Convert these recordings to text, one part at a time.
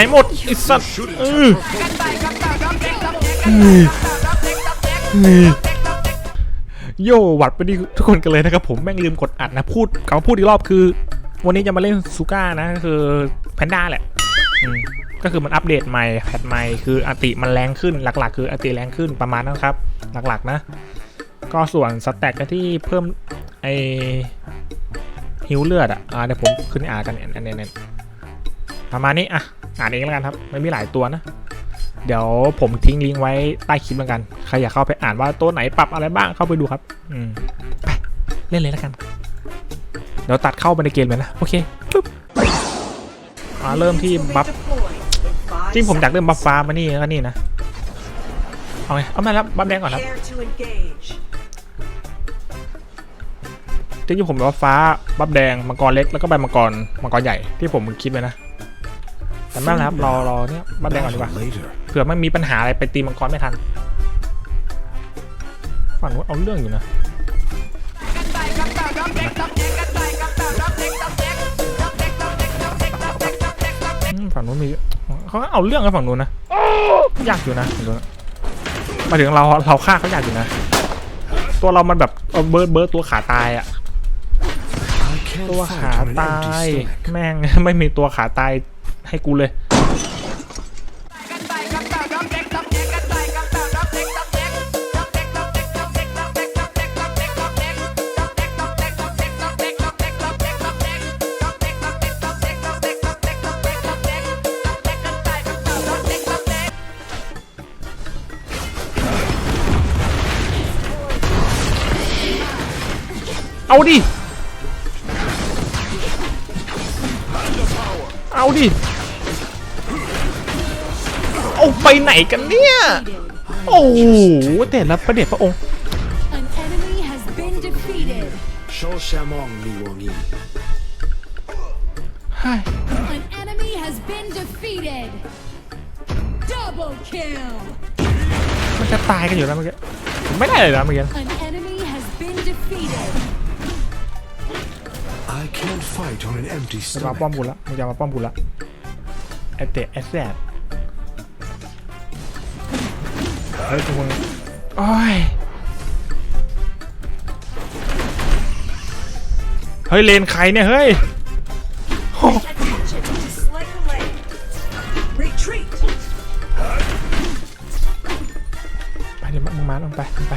ายหมดไอ้สัตว์เออโย่หวัดไปดีทุกคนกันเลยนะครับผมแม่งลืมกดอัดนะพูดกลับมาพูดอีกรอบคือ วันนี้จะมาเล่นซูก้านะก็คือแพนด้าแหละอืมก็คือมันอัปเดตใหม่แพทใหม่คืออติมันแรงขึ้นหลัก ๆ คืออติแรงขึ้นประมาณนั้นครับ หลักๆนะ ก็ส่วนสแต็กที่เพิ่มไอฮิวเลือดอะอ่าเดี๋ยวผมขึ้นอ่านกันเนี่ยเนี่ยเนี่ยประมาณนี้อะ อ่านเองแล้วกันครับไม่มีหลายตัวนะ เดี๋ยวผมทิ้งลิงก์ไว้ใต้คลิปแล้วกันใครอยากเข้าไปอ่านว่าตัวไหนปรับอะไรบ้างเข้าไปดูครับอืมไปเล่นเลยแล้วกัน เดี๋ยวตัดเข้าไปในเกมเลยนะโอเคปึ๊บอ่าเริ่มที่บัฟจริงผมอยากเริ่มบัฟฟ้ามานี่ก็นี่นะเอาไงเอามาแล้วบัฟแดงก่อนครับจริงๆผมบัฟฟ้าบัฟแดงมังกรเล็กแล้วก็ใบมังกรมังกรใหญ่ที่ผมคิดไว้นะ แต่ไม่เป็นไรครับรอรอเนี่ยบัฟแดงก่อนดีกว่า Later. เผื่อมันมีปัญหาอะไรไปตีมังกรไม่ทันฝั่งนู้นเอาเรื่องอยู่นะอืมฝั่งนู้นมีเขาก็เอาเรื่องกันฝั่งนู้นนะยากอยู่นะฝั่งนู้นอะหมายถึงเราเราฆ่าเขายากอยู่นะ ตัวเรามันแบบเอาเบิร์ดเบิร์ดตัวขาตายอะ I can't ตัว fight ขา on an ตาย empty stomach. แม่งไม่มีตัวขาตาย ให้กูเลยเอาดิ เอาดิ เอาไปไหนกันเนี่ย โอ้โหแต่ละประเด็จพระองค์ An enemy has been defeated. Shoshamong Niwongi. เฮ้ย An enemy has been defeated. Double kill. มันจะตายกันอยู่แล้วเมื่อกี้ผมไม่ได้เลยนะเมื่อกี้ An enemy has been defeated. I can't fight on an empty จะมาป้อม stomach. กูละมึงจะมาป้อมกูละไอเตะไอแซดเฮ้ยทุกคนโอ้ยเฮ้ยเลนใครเนี่ยเฮ้ยโอ้ Attention to Slayer Lane. Retreat. ไปเดี๋ยวมึงมาลงไปลงไป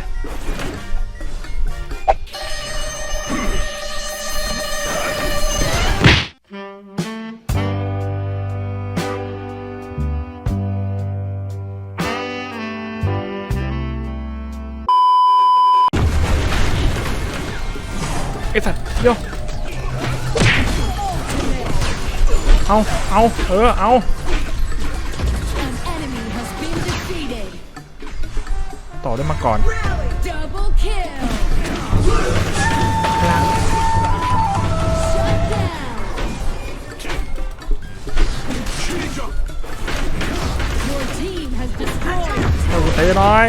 ไอ้สัตว์เดี๋ยวเอาเอาเออเอา An enemy has been defeated. ต่อด้วยมาก่อน Double kill. Shut down. Your team has destroyed เอาเตะหน่อย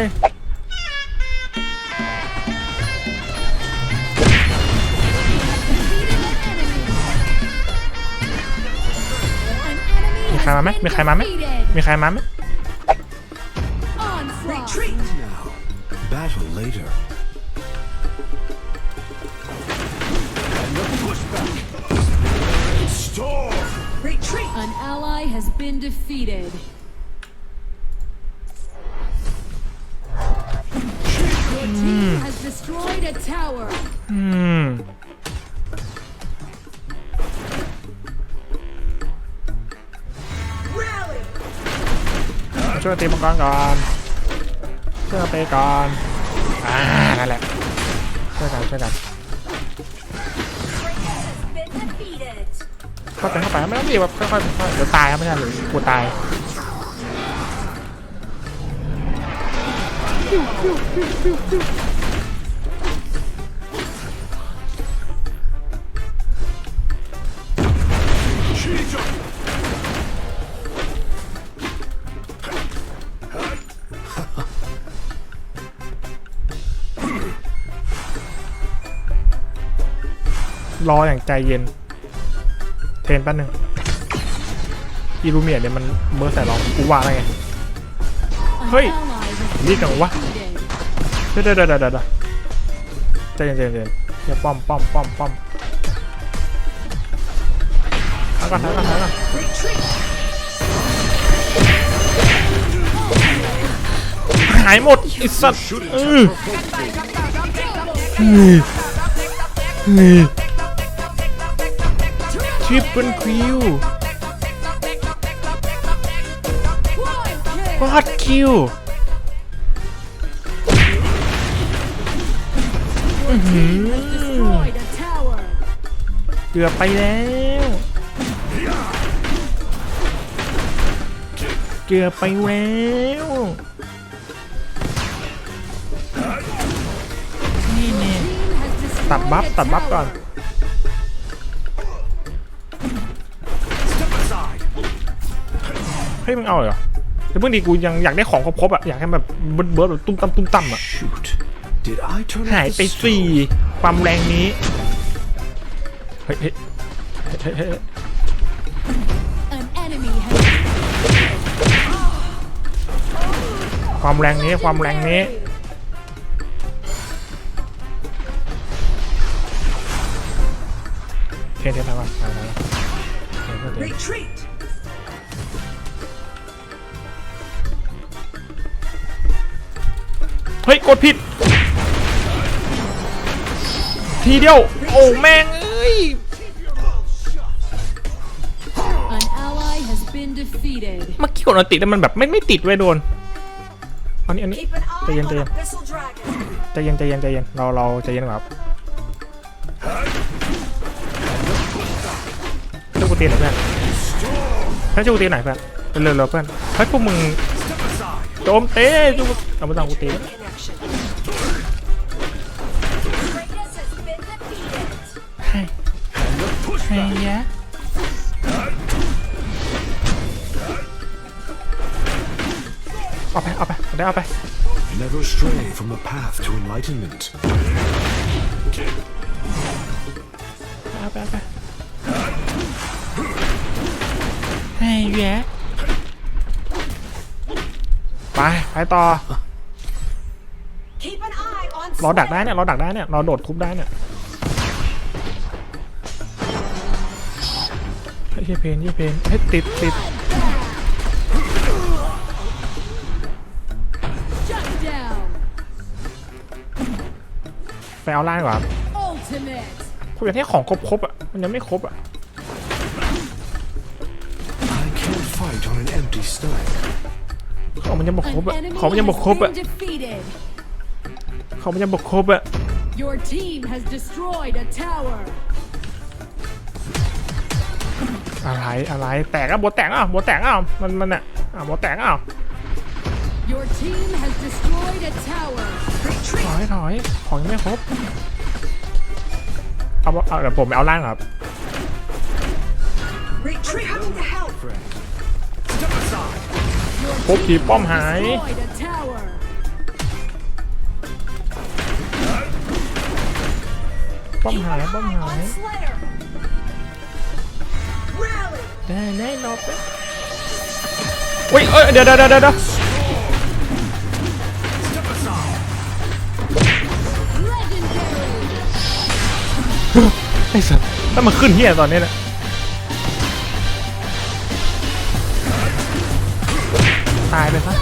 ใครมาไหม has มี been ใครมาไหม defeated. มีใครมาไหม Onslaught. Retreat. Now. Battle later. Storm! Retreat. An ally has been defeated. Your team has destroyed a tower. อื มาช่วยตีมังกรก่อนช่วยตีก่อนอ่านั่นแหละช่วยกันช่วยกันเข้าไปเข้าไปไม่ต้องรีบแบบค่อยๆค่อยๆเดี๋ยวตายครับไม่ใช่หรือกลัวตาย รออย่างใจเย็น เทรนแป๊บนึงอีลูเมียเนี่ยมันเบอร์ใส่เรากูว่าอะไรไง An Hey. ally has รีบจังวะเดี๋ยวเดี๋ยวเดี๋ยวเดี๋ยวเดี๋ยวใจเย็นใจเย็นใจเย็นอย่าป้อมป้อมป้อมป้อมทักก่อนทักก่อนทักก่อนหายหมดไอ้สัตว์เออ ทริปเปิลคิวปอดคิวเกือบไปแล้ว เกือบไปแล้วนี่เนี่ยตัดบัฟตัดบัฟก่อน เฮ้ยมึงเอาเหรอเดี๋ยวเพิ่งดีกูยังอยากได้ของครบๆอะอยากให้แบบเบิร์ดเบิร์ดแบบตุ้มตั้มตุ้มตั้มอะ Shoot. Did I turn หาย off ไป the สี่ stove? ความแรงนี้เฮ้ยเฮ้ยเฮ้ยเฮ้ย An enemy has ความแรงนี้ความแรงนี้เทนเทนทำมาทำมา เทนเทนเทน Retreat. เฮ้ย กดผิด ทีเดียว โอ้แม่งเอ้ย an ally has been defeated. เมื่อกี้กดอันติแต่มันแบบไม่ไม่ติดไว้ยโดนอันนี้อันนี้ Keep an eye Tay on tay. Abyssal Dragon. ใจเย็นใจเย็นใจเย็นเราเราใจเย็นก่อนครับช่วยกูตีหน่อยเพื่อนให้ช่วยกูตีหน่อยเพื่อนเร็วๆเพื่อนเฮ้ยพวกมึงโจมเตะจูกูเอาไม่ต้องกูตี Connection. Kratos has been defeated. ให้ให้ยะเอาไปเอาไปเอาได้เอาไป Never stray from the path to enlightenment. เอาไปเอาไปให้แยะไปไปต่อ เราดักได้เนี่ยเราดักได้เนี่ยเราโดดทุบได้เนี่ยเฮ้ยเหี้ยเพนเหี้ยเพนเฮ้ยติดติด Shut down. ไปเอาล่างดีกว่า Ultimate. ผมอยากให้ของครบครบๆอะมันยังไม่ครบอะ I can't fight on an empty stomach. ของมันยังบกครบ An อะ enemy ของมันยังบกครบ has อะ been defeated. ของมันยังบกครบอะ Your team has destroyed a tower. อะไรอะไรแตกอะบัวแตกอะบัวแตกอะมันมันอะอะบัวแตกอะ Your team has destroyed a tower. ถอยถอยของยังไม่ครบเอาเอาเดี๋ยวผมไปเอาล่างครับ Retreat. Coming to help. ครบทีป้อมหาย Destroyed a ป้อม Keep หาย an ป้อม eye หาย on Slayer. Rally. ได้ได้รอไปอุ้ยเอ้ยเดี๋ยวเดี๋ยวเดี๋ยวเดี๋ยว Legendary. ไอ้สัสถ้ามาขึ้นเฮียตอนนี้นะตายไปซะ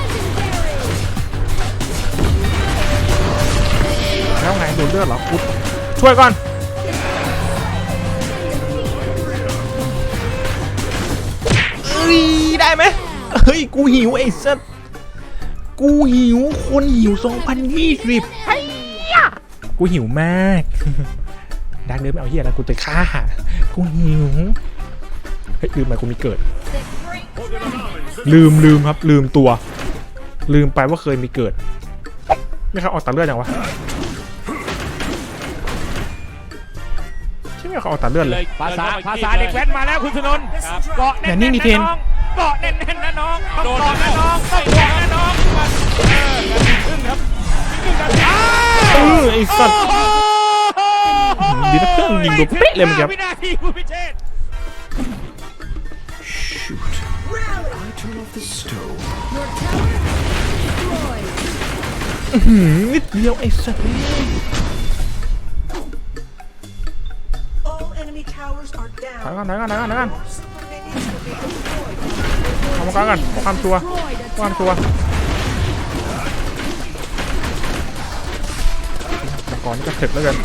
แล้วไงดูดเลือดเหรอกูช่วยก่อน ยได้ไหมเฮ้ย กูหิวไอ้สัสกูหิวคนหิว 2020ไอ้ยะกูหิวมาก ดักเดินไม่เอาเฮียแล้วกูจะฆ่า กูหิว เฮ้ยลืมไปกูมีเกิด ลืมลืมครับ ลืมตัว ลืมไปว่าเคยมีเกิด ไม่เขาออกตัดเลือดยังวะ ใช่ไหมเขาออกตัดเลือดเลย ภาษาภาษาเด็กแว้นมาแล้วคุณสนนท์เกาะอย่าแน่นนิ่งๆดินะเทนน้องเกาะแน่นๆนะน้องต้องเกาะนะน้องต้องเกาะนะน้องเออครึ่งครับครึ่งนาทีอ้าเอวอไอ้สัตว์ โอ้โหดีนะเพื่อนยิงโดนเป๊ะเลยเมื่อกี้วินาทีคุณพิเชษ Shoot. turn off the stove. Your tower destroyed. หืมนิดเดียวไอ้สัส All ถอยก่อนถอยก่อนถอยก่อนถอยก่อนเอามังกรก่นความชัวความชัวมังกรนี่ก็เผ็ดแล้วกัน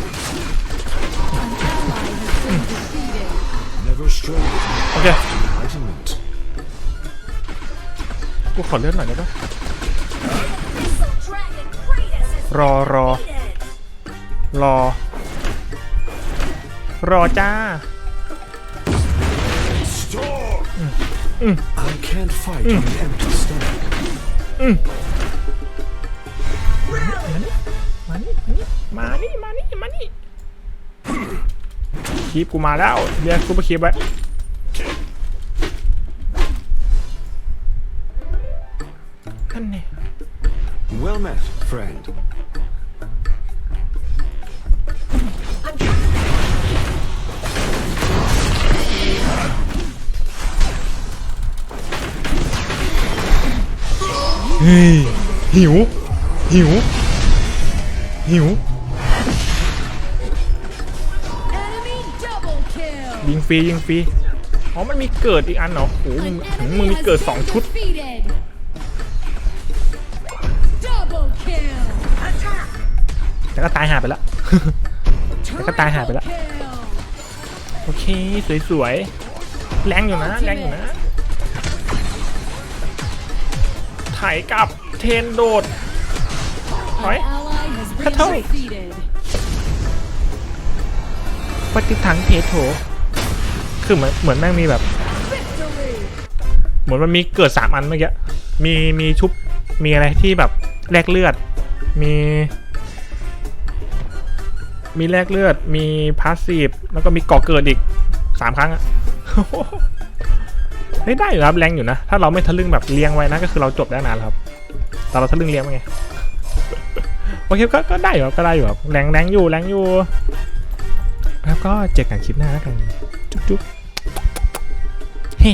โอเคกูขอเลื่อนหน่อยได้ไหมรอรอรอ รอจ้า I can't fight on an empty stomach. มานี่ มานี่ มานี่ มานี่ คีบกูมาแล้ว เรียกซูเปอร์คีบไว้นั่นเนี่ย Well met, friend. ฮ้ยหิว หิว หิว Enemy double kill. ยิงฟรียิงฟรีอ๋อมันมีเกิดอีกอันเหรอโอ้โหมึง An มึง enemy มี has เกิด been สองชุด defeated. Double kill. attack. แต่ก็ตายหาไปแล้วแต่ก็ตายหาไปแล้ว Triple kill. โอเคสวยๆแรงอยู่นะแรงอยู่นะ ไถกลับเทนโดดถอย An ally has been Cut out. defeated. ปฏิทังเทโถคือเหมือนเหมือนแม่งมีแบบ Victory. เหมือนมันมีเกิดสามอันเมื่อกี้มีมีชุบมีอะไรที่แบบแลกเลือด มี มีแลกเลือด มีพาสซีฟแล้วก็มีก่อเกิดอีกสามครั้งอะเฮ้ยได้อยู่ครับแรงอยู่นะ ถ้าเราไม่ทะลึ่งแบบเลี้ยงไว้นะก็คือเราจบได้นานแล้วครับ แต่เราทะลึ่งเลี้ยงไว้ไงโอเคก็ก็ได้อยู่ครับก็ได้อยู่ครับแรงแรงอยู่แรงอยู่แล้วก็เจอกันคลิปหน้าแล้วกันจุ๊บจุ๊บเฮ้